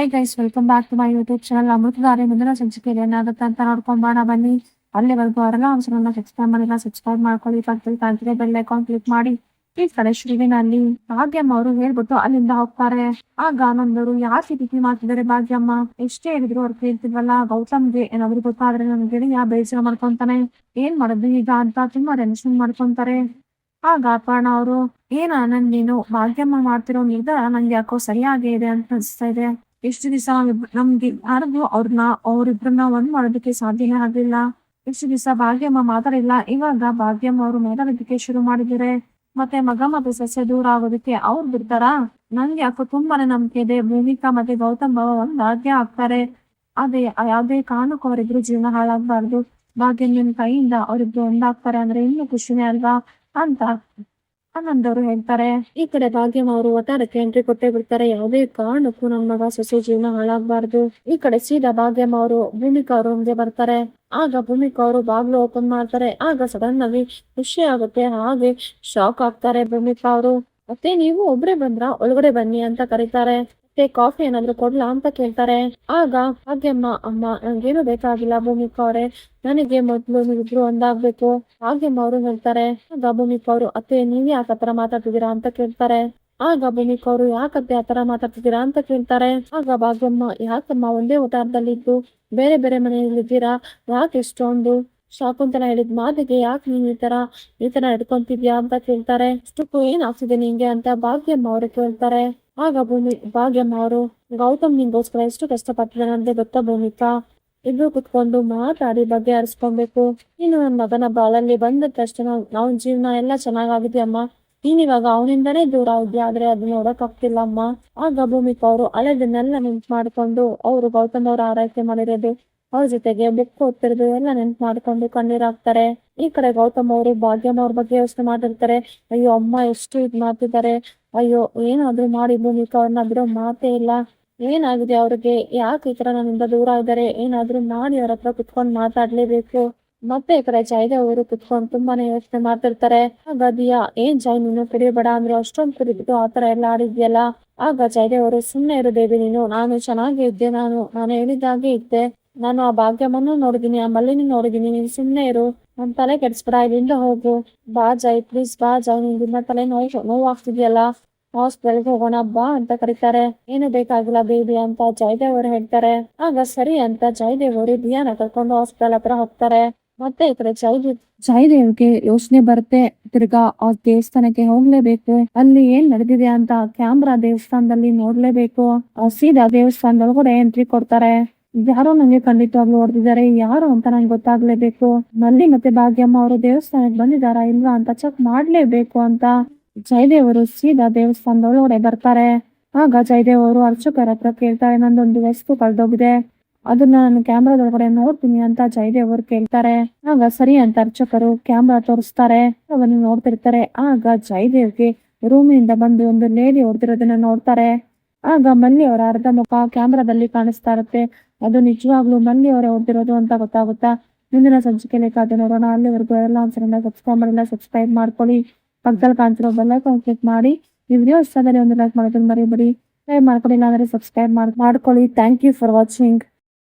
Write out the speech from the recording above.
Hi guys welcome back to my YouTube channel Amruthadhaare ಮುಂದಿನ ಸಂಚಿಕೆಯಲ್ಲಿ ಏನಾಗುತ್ತೆ ಅಂತ ನೋಡ್ಕೊಂಬೋಣ ಬನ್ನಿ. ಅಲ್ಲಿವರೆಗೂ ಅವರೆಲ್ಲ ಒಂದು ಸಬ್ಸ್ಕ್ರೈಬ್ ಮಾಡಿಲ್ಲ ಸಬ್ಸ್ಕ್ರೈಬ್ ಮಾಡ್ಕೊಳ್ಳಿ. ಪಕ್ಕದಲ್ಲಿ ಕಾಣ್ತಿದೆ ಬೆಲ್ ಐಕಾನ್ ಕ್ಲಿಕ್ ಮಾಡಿ. ಈ ಕಡೆ ಶ್ರೀವಿನಲ್ಲಿ ಭಾಗ್ಯಮ್ಮ ಅವರು ಹೇಳ್ಬಿಟ್ಟು ಅಲ್ಲಿಂದ ಹೋಗ್ತಾರೆ. ಆಗ ಆನಂದರು ಯಾಕೆ ರೀತಿ ಮಾಡ್ತಿದ್ದಾರೆ ಭಾಗ್ಯಮ್ಮ? ಎಷ್ಟೇ ಹೇಳಿದ್ರು ಅವ್ರು ಕೇಳ್ತಿದ್ವಲ್ಲ, ಗೌತಮ್ಗೆ ಏನಾದ್ರು ಗೊತ್ತಾದ್ರೆ ನನ್ ಗೆಳೆಯ ಬೇಸರ ಮಾಡ್ಕೊಂತಾನೆ. ಏನ್ ಮಾಡೋದು ಈಗ ಅಂತ ತುಂಬಾ ಟೆನ್ಷನ್ ಮಾಡ್ಕೊಂತಾರೆ. ಆಗ ಅಪರ್ಣ ಅವರು, ಏನ ನನ್ ನೀನು ಭಾಗ್ಯಮ್ಮ ಮಾಡ್ತಿರೋ ನಿರ್ಧಾರ ನಂಗೆ ಯಾಕೋ ಸರಿಯಾಗೇ ಇದೆ ಅಂತ ಅನ್ಸ್ತಾ ಇದೆ. ಎಷ್ಟು ದಿವಸ ನಮ್ಗೆ ಯಾರಿಗೂ ಅವ್ರನ್ನ, ಅವ್ರಿಬ್ರನ್ನ ಒಂದ್ ಮಾಡೋದಕ್ಕೆ ಸಾಧ್ಯನೇ ಆಗ್ಲಿಲ್ಲ. ಎಷ್ಟು ದಿವಸ ಭಾಗ್ಯಮ್ಮ ಮಾತಾಡಿಲ್ಲ ಇವಾಗ ಭಾಗ್ಯಮ್ಮ ಅವ್ರು ಮಾತಾಡೋದಕ್ಕೆ ಶುರು ಮಾಡಿದ್ದಾರೆ. ಮತ್ತೆ ಮಗ ಮತ್ತೆ ಸಸ್ಯ ದೂರ ಆಗೋದಕ್ಕೆ ಅವ್ರು ಬಿಡ್ತಾರ? ನಂಗೆ ಯಾಕೋ ತುಂಬಾನೇ ನಂಬಿಕೆ ಇದೆ. ಭೂಮಿಕಾ ಮತ್ತೆ ಗೌತಮ್ ಬಾವ ಭಾಗ್ಯ ಆಗ್ತಾರೆ. ಅದೇ, ಯಾವ್ದೇ ಕಾರಣಕ್ಕೂ ಅವರಿಬ್ರು ಜೀವನ ಹಾಳಾಗ್ಬಾರ್ದು. ಭಾಗ್ಯಮ್ಮನ ಕೈಯಿಂದ ಅವರಿಬ್ರು ಒಂದಾಗ್ತಾರೆ ಅಂದ್ರೆ ಇನ್ನೂ ಖುಷಿನೇ ಅಲ್ವಾ? ಅಂತ ಆನಂದ್ ಅವರು ಹೇಳ್ತಾರೆ. ಈ ಕಡೆ ಭಾಗ್ಯಮ್ಮ ಅವರು ಒತ್ತಾರಕ್ಕೆ ಎಂಟ್ರಿ ಕೊಟ್ಟೇ ಬಿಡ್ತಾರೆ. ಯಾವುದೇ ಕಾರಣಕ್ಕೂ ನಮ್ಮ ಮಗ ಸೊಸೆ ಜೀವನ ಹಾಳಾಗ್ಬಾರ್ದು. ಈ ಕಡೆ ಸೀದಾ ಭಾಗ್ಯಮ್ಮ ಅವರು ಭೂಮಿಕಾ ಅವರು ಮುಂದೆ ಬರ್ತಾರೆ. ಆಗ ಭೂಮಿಕಾ ಅವರು ಬಾಗ್ಲು ಓಪನ್ ಮಾಡ್ತಾರೆ. ಆಗ ಸಡನ್ ಆಗಿ ಖುಷಿ ಆಗುತ್ತೆ. ಹಾಗೆ ಶಾಕ್ ಆಗ್ತಾರೆ ಭೂಮಿಕಾ ಅವರು. ಮತ್ತೆ ನೀವು ಒಬ್ರೆ ಬಂದ್ರ ಒಳಗಡೆ ಬನ್ನಿ ಅಂತ ಕರೀತಾರೆ. ಮತ್ತೆ ಕಾಫಿ ಏನಾದ್ರು ಕೊಡ್ಲಾ ಅಂತ ಕೇಳ್ತಾರೆ. ಆಗ ಭಾಗ್ಯಮ್ಮ ಅಮ್ಮ, ನಂಗೇನು ಬೇಕಾಗಿಲ್ಲ ಭೂಮಿಕಾ ಅವರೇ. ನನಗೆ ಮೊದ್ಲು ನೀವಿಬ್ರು ಒಂದಾಗ್ಬೇಕು. ಭಾಗ್ಯಮ್ಮ ಅವರು ಹೇಳ್ತಾರೆ, ಆಗ ಭೂಮಿಕಾ ಅವರು, ಅತ್ತೆ, ನೀವ್ ಯಾಕೆ ಆತರ ಮಾತಾಡ್ತಿದ್ದೀರಾ ಅಂತ ಕೇಳ್ತಾರೆ. ಆಗ ಭೂಮಿಕಾ ಅವರು, ಯಾಕತ್ತೆ ಆತರ ಮಾತಾಡ್ತಿದ್ದೀರಾ ಅಂತ ಕೇಳ್ತಾರೆ. ಆಗ ಭಾಗ್ಯಮ್ಮ, ಯಾಕಮ್ಮ, ಒಂದೇ ಉದಾರದಲ್ಲಿ ಇದ್ದು ಬೇರೆ ಬೇರೆ ಮನೆಯಲ್ಲಿ ಇದ್ದೀರಾ? ಯಾಕೆ ಎಷ್ಟೊಂದು? ಶಾಕುಂತಲ ಹೇಳಿದ ಮಾತಿಗೆ ಯಾಕೆ ನೀನ್ ಈ ತರ ಈ ತರ ನಡ್ಕೊಂತಿದ್ಯಾ ಅಂತ ಕೇಳ್ತಾರೆ. ಇಷ್ಟಕ್ಕೂ ಏನ್ ಆಗ್ತಿದೆ ನಿಂಗೆ? ಅಂತ ಭಾಗ್ಯಮ್ಮ ಅವರು ಕೇಳ್ತಾರೆ. ಆಗ ಭೂಮಿ ಭಾಗ್ಯಮ್ಮ ಅವರು ಗೌತಮ್ ನಿಂಗೋಸ್ಕರ ಎಷ್ಟು ಕಷ್ಟಪಟ್ಟಿದ್ದಾರೆ ಅಂದ್ರೆ ಗೊತ್ತ ಭೂಮಿಕಾ ಇಬ್ರು ಕುತ್ಕೊಂಡು ಮಾತಾಡಿ ಬಗ್ಗೆ ಹರಿಸ್ಕೊಬೇಕು ನೀನು ನನ್ನ ಮಗನ ಬಾಳಲ್ಲಿ ಬಂದ ತಕ್ಷಣ ಅವನ ಜೀವನ ಎಲ್ಲ ಚೆನ್ನಾಗಾಗಿದೆ ಅಮ್ಮ. ನೀನ್ ಇವಾಗ ಅವನಿಂದನೇ ದೂರ ಹೋಗಿ ಆದ್ರೆ ಅದು ನೋಡಕ್ ಆಗ್ತಿಲ್ಲ ಅಮ್ಮ. ಆಗ ಭೂಮಿಕಾ ಅವರು ಹಳೆದನ್ನೆಲ್ಲ ನೆನ್ಪು ಮಾಡ್ಕೊಂಡು ಅವರು ಗೌತಮ್ ಅವ್ರ ಆರೈಕೆ ಮಾಡಿರೋದು, ಅವ್ರ ಜೊತೆಗೆ ಬುಕ್ ಓದ್ತಿರೋದು ಎಲ್ಲ ನೆನ್ಪ್ ಮಾಡ್ಕೊಂಡು ಕಣ್ಣೀರಾಗ್ತಾರೆ ಈ ಕಡೆ ಗೌತಮ್ ಅವರು ಭಾಗ್ಯಮ್ಮ ಅವ್ರ ಬಗ್ಗೆ ಯೋಚನೆ ಮಾಡಿರ್ತಾರೆ. ಅಯ್ಯೋ ಅಮ್ಮ, ಎಷ್ಟು ಇದ್ ಮಾಡ್ತಿದ್ದಾರೆ ಅಯ್ಯೋ, ಏನಾದ್ರೂ ಮಾಡಿ ಭೂಮಿಕ ಅವ್ರನ್ನ ಬಿಡೋ ಮಾತೇ ಇಲ್ಲ. ಏನಾಗಿದೆ ಅವ್ರಿಗೆ? ಯಾಕೆ ಈ ತರ ನನ್ನಿಂದ ದೂರ ಇದ್ದಾರೆ? ಏನಾದ್ರೂ ಮಾಡಿ ಅವ್ರ ಹತ್ರ ಕುತ್ಕೊಂಡು ಮಾತಾಡ್ಲೇಬೇಕು. ಮತ್ತೆ ಈ ಕಡೆ ಜೈದೆ ಅವರು ಕುತ್ಕೊಂಡು ತುಂಬಾನೇ ಯೋಚನೆ ಮಾಡ್ತಿರ್ತಾರೆ. ಆಗ ದಿಯಾ ಏನ್ ಜೈ ನೀನು? ಕುಡಿಯಬೇಡ ಅಂದ್ರೆ ಅಷ್ಟೊಂದು ಕುಡಿದ್ಬಿಟ್ಟು ಆತರ ಎಲ್ಲ ಆಡಿದ್ಯಲ್ಲ? ಆಗ ಜೈದೆ ಅವರು ಸುಮ್ನೆ ಇರು ದೇವಿ ನೀನು. ನಾನು ಚೆನ್ನಾಗಿ ಇದ್ದೆ ನಾನು. ನಾನು ಹೇಳಿದಾಗೆ ಇದ್ದೆ. ನಾನು ಆ ಭಾಗ್ಯವನ್ನು ನೋಡಿದೀನಿ ಆ ಮಲ್ಲಿನಿ ನೋಡಿದೀನಿ ನೀನ್ ಸುಮ್ನೆ ಇರು. ನನ್ ತಲೆ ಕೆಡ್ಸ್ಬೇಡ, ಇಲ್ಲಿಂದ ಹೋಗು. ಬಾ ಜೈ ಪ್ಲೀಸ್ ಬಾ ಜೈ ನಿಂದಿಂದ ತಲೆ ನೋವು ನೋವಾಗ್ತಿದ್ಯಲ್ಲ? ಹಾಸ್ಪಿಟಲ್ಗೆ ಹೋಗೋಣ, ಬಾ ಅಂತ ಕರೀತಾರೆ. ಏನು ಬೇಕಾಗಿಲ್ಲ ಬೇಬಿ ಅಂತ ಜಯದೇವ್ ಅವರು ಹೇಳ್ತಾರೆ. ಆಗ ಸರಿ ಅಂತ ಜಯದೇವ್ ಅವರು ದಿಯಾನ ಕರ್ಕೊಂಡು ಹಾಸ್ಪಿಟಲ್ ಹತ್ರ ಹೋಗ್ತಾರೆ. ಮತ್ತೆ ಈ ಕಡೆ ಜಯದೇವ್ ಜಯದೇವ್ಗೆ ಯೋಚನೆ ಬರುತ್ತೆ. ತಿರ್ಗಾ ಆ ದೇವಸ್ಥಾನಕ್ಕೆ ಹೋಗ್ಲೇಬೇಕು. ಅಲ್ಲಿ ಏನ್ ನಡೆದಿದೆ ಅಂತ ಕ್ಯಾಮ್ರಾ ದೇವಸ್ಥಾನದಲ್ಲಿ ನೋಡ್ಲೇಬೇಕು. ಸೀದಾ ದೇವಸ್ಥಾನದೊಳಗಡೆ ಎಂಟ್ರಿ ಕೊಡ್ತಾರೆ. ಯಾರೋ ನಂಗೆ ಖಂಡಿತವಾಗ್ಲು ಹೊಡೆದಿದ್ದಾರೆ. ಯಾರು ಅಂತ ನಂಗೆ ಗೊತ್ತಾಗ್ಲೇಬೇಕು. ನಲ್ಲಿ ಮತ್ತೆ ಭಾಗ್ಯಮ್ಮ ಅವರು ದೇವಸ್ಥಾನಕ್ಕೆ ಬಂದಿದಾರಾ ಇಲ್ವಾ ಅಂತ ಚೆಕ್ ಮಾಡ್ಲೇಬೇಕು ಅಂತ. ಜಯದೇವರು ಸೀದಾ ದೇವಸ್ಥಾನದ ಒಳಗಡೆ ಬರ್ತಾರೆ. ಆಗ ಜಯದೇವ್ ಅವರು ಅರ್ಚಕರ ಹತ್ರ ಕೇಳ್ತಾರೆ, ನಂದೊಂದು ವಸ್ತು ಕಳ್ದೋಗಿದೆ. ಅದನ್ನ ನಾನು ಕ್ಯಾಮ್ರಾದೊಳಗಡೆ ನೋಡ್ತೀನಿ ಅಂತ ಜಯದೇವ್ ಅವರು ಕೇಳ್ತಾರೆ. ಆಗ ಸರಿ ಅಂತ ಅರ್ಚಕರು ಕ್ಯಾಮ್ರಾ ತೋರಿಸ್ತಾರೆ. ಅವನ್ನ ನೋಡ್ತಿರ್ತಾರೆ. ಆಗ ಜಯದೇವ್ಗೆ ರೂಮಿನಿಂದ ಬಂದು ಒಂದು ಲೇಡಿ ಹೊಡೆದಿರೋದನ್ನ ನೋಡ್ತಾರೆ. ಆಗ ಮಲ್ಲಿ ಅವರ ಅರ್ಧ ಮುಖ ಕ್ಯಾಮ್ರಾದಲ್ಲಿ ಕಾಣಿಸ್ತಾ ಇರುತ್ತೆ. ಅದು ನಿಜವಾಗ್ಲೂ ಮಲ್ಲಿ ಅವರೇ ಓದಿರೋದು ಅಂತ ಗೊತ್ತಾಗುತ್ತಾ? ಮುಂದಿನ ಸಂಚಿಕೆಯಲ್ಲಿ ಕಾದು ನೋಡೋಣ. ಅಲ್ಲಿವರೆಗೂ ಎಲ್ಲ ಆನ್ಸರ್ನ ಸಬ್ಸ್ಕ್ರೈಬ್ ಸಬ್ಸ್ಕ್ರೈಬ್ ಮಾಡ್ಕೊಳ್ಳಿ. ಪಕ್ಕದಲ್ಲಿ ಕಾಣ್ತಿರೋ ಬೆಲ್ ಐಕಾನ್ ಕ್ಲಿಕ್ ಮಾಡಿ. ಈ ವಿಡಿಯೋ ಇಷ್ಟ ಆದರೆ ಒಂದು ಲೈಕ್ ಮಾಡೋದನ್ನ ಮರಿಬೇಡಿ. ಸಬ್ಸ್ಕ್ರೈಬ್ ಮಾಡ್ಕೊಳ್ಳಿ. ಅಂದ್ರೆ ಸಬ್ಸ್ಕ್ರೈಬ್ ಮಾಡ್ಕೊಳ್ಳಿ. Thank you for watching